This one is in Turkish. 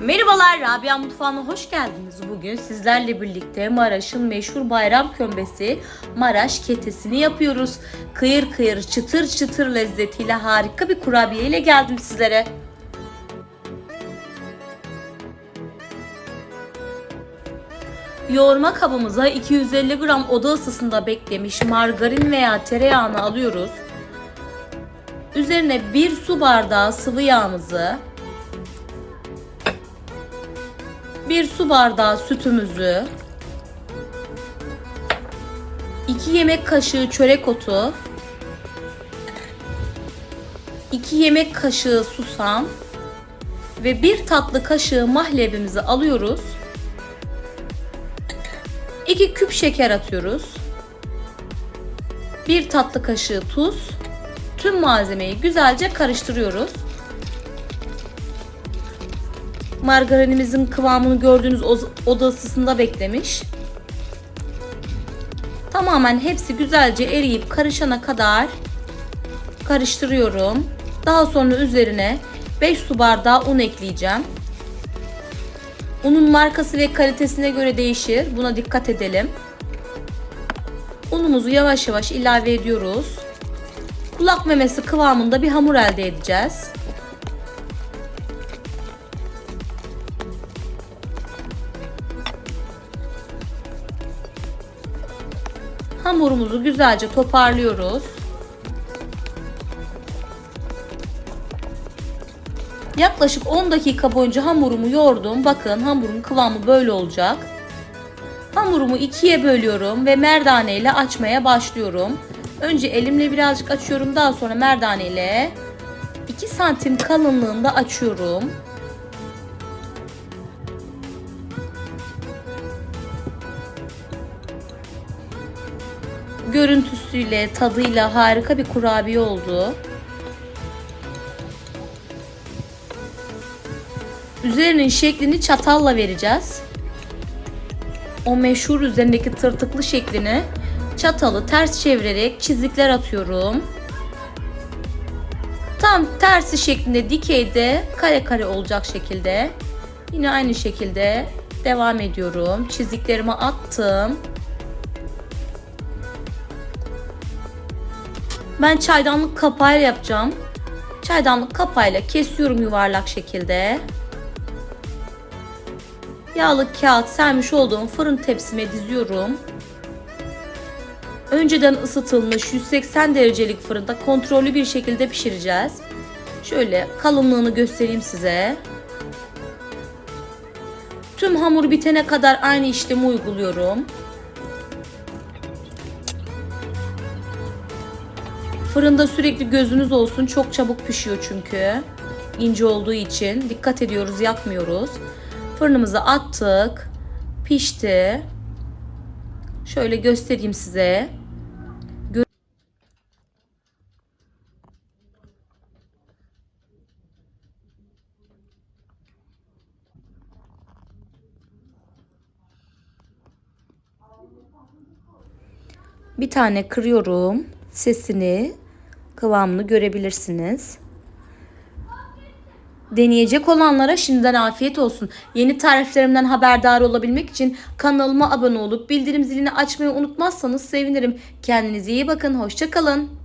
Merhabalar Rabia Mutfağı'na hoş geldiniz. Bugün sizlerle birlikte Maraş'ın meşhur bayram kömbesi Maraş ketesini yapıyoruz. Kıyır kıyır çıtır çıtır lezzetiyle harika bir kurabiye ile geldim sizlere. Yoğurma kabımıza 250 gram oda ısısında beklemiş margarin veya tereyağını alıyoruz. Üzerine 1 su bardağı sıvı yağımızı, 1 su bardağı sütümüzü, 2 yemek kaşığı çörek otu, 2 yemek kaşığı susam ve 1 tatlı kaşığı mahlebimizi alıyoruz. 2 küp şeker atıyoruz. 1 tatlı kaşığı tuz. Tüm malzemeyi güzelce karıştırıyoruz. Margarinimizin kıvamını gördüğünüz oda ısısında beklemiş. Tamamen hepsi güzelce eriyip karışana kadar karıştırıyorum. Daha sonra üzerine 5 su bardağı un ekleyeceğim. Unun markası ve kalitesine göre değişir. Buna dikkat edelim. Unumuzu yavaş yavaş ilave ediyoruz. Kulak memesi kıvamında bir hamur elde edeceğiz. Hamurumuzu güzelce toparlıyoruz. Yaklaşık 10 dakika boyunca hamurumu yoğurdum. Bakın hamurumun kıvamı böyle olacak. Hamurumu ikiye bölüyorum ve merdane ile açmaya başlıyorum. Önce elimle birazcık açıyorum. Daha sonra merdane ile 2 santim kalınlığında açıyorum. Görüntüsüyle, tadıyla harika bir kurabiye oldu. Üzerinin şeklini çatalla vereceğiz. O meşhur üzerindeki tırtıklı şeklini çatalı ters çevirerek çizikler atıyorum. Tam tersi şeklinde dikeyde kare kare olacak şekilde. Yine aynı şekilde devam ediyorum. Çiziklerimi attım. Ben çaydanlık kapağıyla yapacağım. Çaydanlık kapağıyla kesiyorum yuvarlak şekilde. Yağlı kağıt sermiş olduğum fırın tepsime diziyorum. Önceden ısıtılmış 180 derecelik fırında kontrollü bir şekilde pişireceğiz. Şöyle kalınlığını göstereyim size. Tüm hamur bitene kadar aynı işlemi uyguluyorum. Fırında sürekli gözünüz olsun. Çok çabuk pişiyor çünkü. İnce olduğu için. Dikkat ediyoruz yakmıyoruz. Fırınımıza attık. Pişti. Şöyle göstereyim size. Bir tane kırıyorum. Sesini, kıvamını görebilirsiniz. Deneyecek olanlara şimdiden afiyet olsun. Yeni tariflerimden haberdar olabilmek için kanalıma abone olup bildirim zilini açmayı unutmazsanız sevinirim. Kendinize iyi bakın. Hoşçakalın.